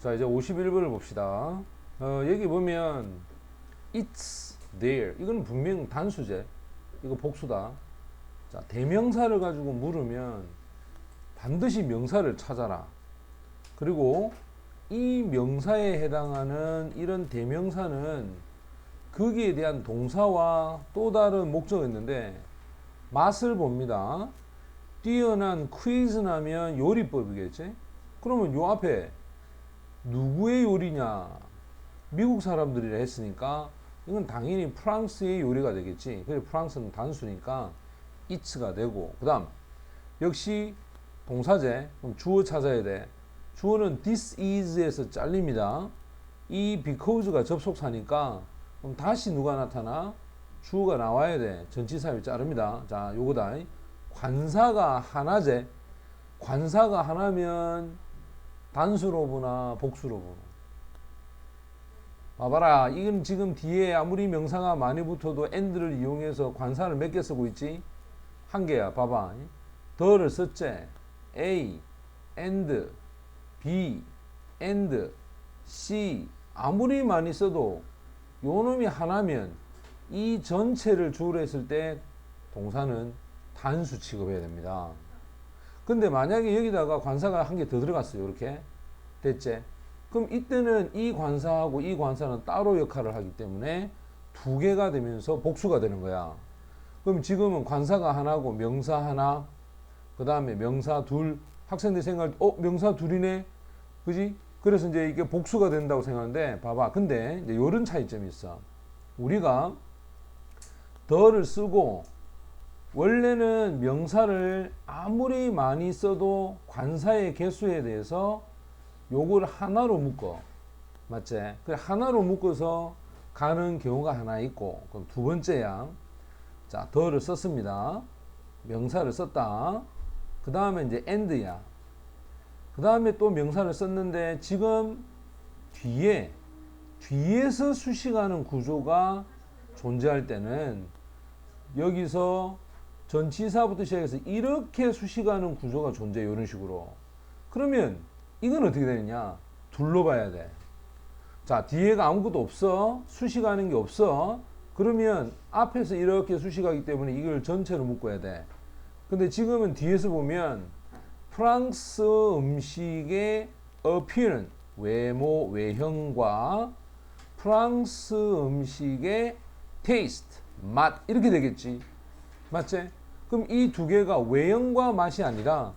자 이제 51번을 봅시다. 어, 여기 보면 it's there 이건 분명 단수제. 이거 복수다. 자 대명사를 가지고 물으면 반드시 명사를 찾아라. 그리고 이 명사에 해당하는 이런 대명사는 거기에 대한 동사와 또 다른 목적이 있는데 맛을 봅니다. 뛰어난 퀴즈 나면 요리법이겠지? 그러면 요 앞에 누구의 요리냐? 미국 사람들이라 했으니까 이건 당연히 프랑스의 요리가 되겠지. 그래 프랑스는 단수니까 it'가 되고 그다음 역시 동사제 그럼 주어 찾아야 돼. 주어는 this is에서 잘립니다. 이 because가 접속사니까 그럼 다시 누가 나타나? 주어가 나와야 돼. 전치사를 자릅니다. 자, 요거다. 관사가 하나제. 관사가 하나면 단수로 보나 복수로 보나. 봐봐라. 이건 지금 뒤에 아무리 명사가 많이 붙어도 and를 이용해서 관사를 몇 개 쓰고 있지? 한 개야. 봐봐. 더를 썼지. A, and, B, and, C. 아무리 많이 써도 요 놈이 하나면 이 전체를 주로 했을 때 동사는 단수 취급해야 됩니다. 근데 만약에 여기다가 관사가 한 개 더 들어갔어요. 이렇게. 됐지? 그럼 이때는 이 관사하고 이 관사는 따로 역할을 하기 때문에 두 개가 되면서 복수가 되는 거야. 그럼 지금은 관사가 하나고 명사 하나, 그 다음에 명사 둘, 학생들 생각할 때, 어, 명사 둘이네? 그지? 그래서 이제 이게 복수가 된다고 생각하는데, 봐봐. 근데 이제 요런 차이점이 있어. 우리가 더를 쓰고, 원래는 명사를 아무리 많이 써도 관사의 개수에 대해서 요걸 하나로 묶어. 맞지? 그래, 하나로 묶어서 가는 경우가 하나 있고, 그럼 두 번째야. 자, 더를 썼습니다. 명사를 썼다. 그 다음에 이제 and야. 그 다음에 또 명사를 썼는데 지금 뒤에, 뒤에서 수식하는 구조가 존재할 때는 여기서 전치사부터 시작해서 이렇게 수식하는 구조가 존재해. 이런 식으로. 그러면 이건 어떻게 되느냐? 둘로 봐야 돼. 자, 뒤에가 아무것도 없어. 수식하는 게 없어. 그러면 앞에서 이렇게 수식하기 때문에 이걸 전체로 묶어야 돼. 근데 지금은 뒤에서 보면 프랑스 음식의 appearance, 외모, 외형과 프랑스 음식의 taste, 맛 이렇게 되겠지. 맞지? 그럼 이 두 개가 외형과 맛이 아니라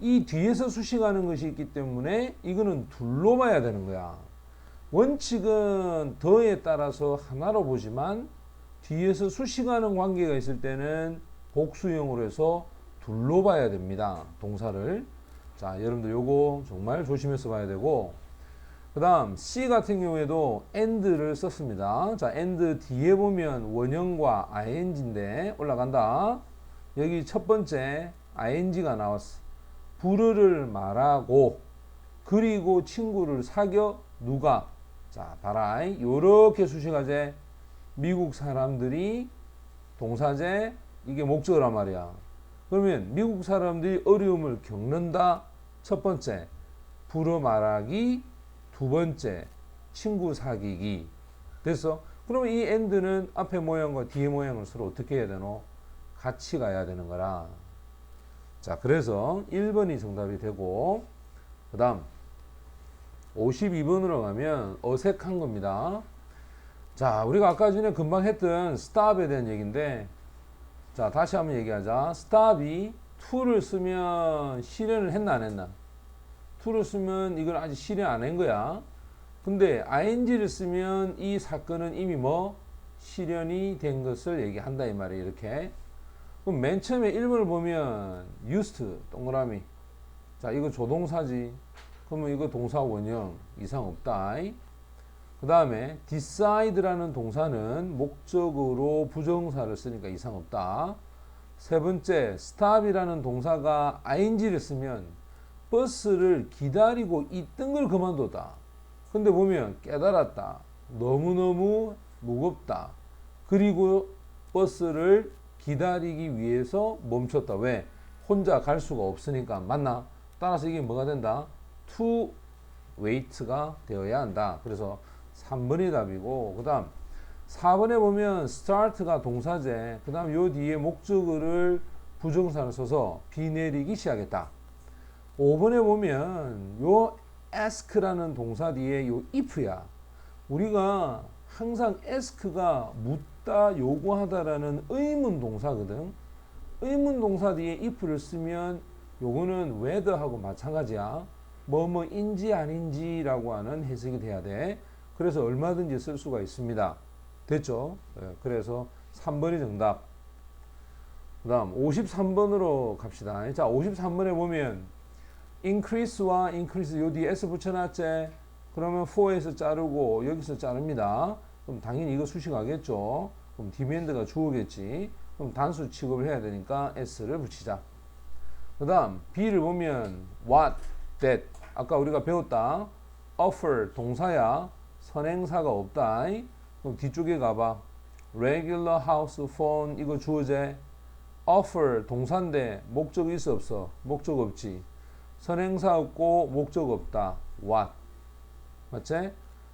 이 뒤에서 수식하는 것이 있기 때문에 이거는 둘로 봐야 되는 거야. 원칙은 더에 따라서 하나로 보지만 뒤에서 수식하는 관계가 있을 때는 복수형으로 해서 둘로 봐야 됩니다. 동사를. 자, 여러분들 요거 정말 조심해서 봐야 되고 그 다음 C 같은 경우에도 and를 썼습니다. 자, and 뒤에 보면 원형과 ing인데 올라간다. 여기 첫 번째 ing가 나왔어. 불어를 말하고 그리고 친구를 사겨 누가? 자 봐라. 요렇게 수식하제 미국 사람들이 동사제 이게 목적어란 말이야. 그러면 미국 사람들이 어려움을 겪는다. 첫 번째 불어 말하기. 두 번째 친구 사귀기. 됐어? 그러면 이 end는 앞에 모양과 뒤에 모양을 서로 어떻게 해야 되노 같이 가야 되는 거라 자, 그래서 1번이 정답이 되고, 그 다음, 52번으로 가면 어색한 겁니다. 자, 우리가 아까 전에 금방 했던 stop에 대한 얘기인데, 자, 다시 한번 얘기하자. stop이 to를 쓰면 실현을 했나 안 했나? to를 쓰면 이걸 아직 실현 안 한 거야. 근데 ing를 쓰면 이 사건은 이미 뭐 실현이 된 것을 얘기한다 이 말이에요. 이렇게. 그럼 맨 처음에 1번을 보면 used 동그라미. 자 이거 조동사지. 그러면 이거 동사 원형 이상 없다. 그 다음에 decide라는 동사는 목적으로 부정사를 쓰니까 이상 없다. 세 번째 stop이라는 동사가 ing를 쓰면 버스를 기다리고 있던 걸 그만뒀다. 근데 보면 깨달았다. 너무너무 무겁다. 그리고 버스를 기다리기 위해서 멈췄다. 왜? 혼자 갈 수가 없으니까 맞나? 따라서 이게 뭐가 된다? to wait가 되어야 한다. 그래서 3번이 답이고 그 다음 4번에 보면 start가 동사제. 그 다음 요 뒤에 목적어를 부정사를 써서 비 내리기 시작했다. 5번에 보면 요 ask라는 동사 뒤에 요 if야. 우리가 항상 ask가 묻 다 요구하다라는 의문 동사거든. 의문 동사 뒤에 if를 쓰면 요거는 whether하고 마찬가지야. 뭐뭐인지 아닌지라고 하는 해석이 돼야 돼. 그래서 얼마든지 쓸 수가 있습니다. 됐죠? 예, 그래서 3번이 정답. 그 다음 53번으로 갑시다. 자, 53번에 보면 increase와 increase 요 뒤에 s 붙여놨지? 그러면 4에서 자르고 여기서 자릅니다. 그럼 당연히 이거 수식하겠죠. 그럼 demand가 주어겠지. 그럼 단수 취급을 해야 되니까 s를 붙이자. 그 다음 B를 보면 what, that 아까 우리가 배웠다. offer 동사야. 선행사가 없다. 그럼 뒤쪽에 가봐. regular house phone 이거 주어제. offer 동사인데 목적 있어 없어? 목적 없지. 선행사 없고 목적 없다. what. 맞지?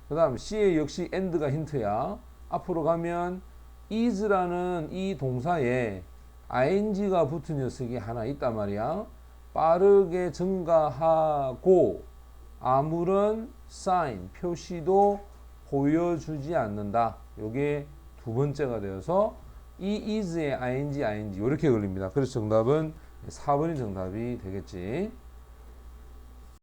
그 다음 C에 역시 and가 힌트야. 앞으로 가면 is라는 이 동사에 ing가 붙은 녀석이 하나 있단 말이야. 빠르게 증가하고 아무런 sign, 표시도 보여주지 않는다. 요게 두 번째가 되어서 이 is에 ing, ing 이렇게 걸립니다. 그래서 정답은 4번이 정답이 되겠지.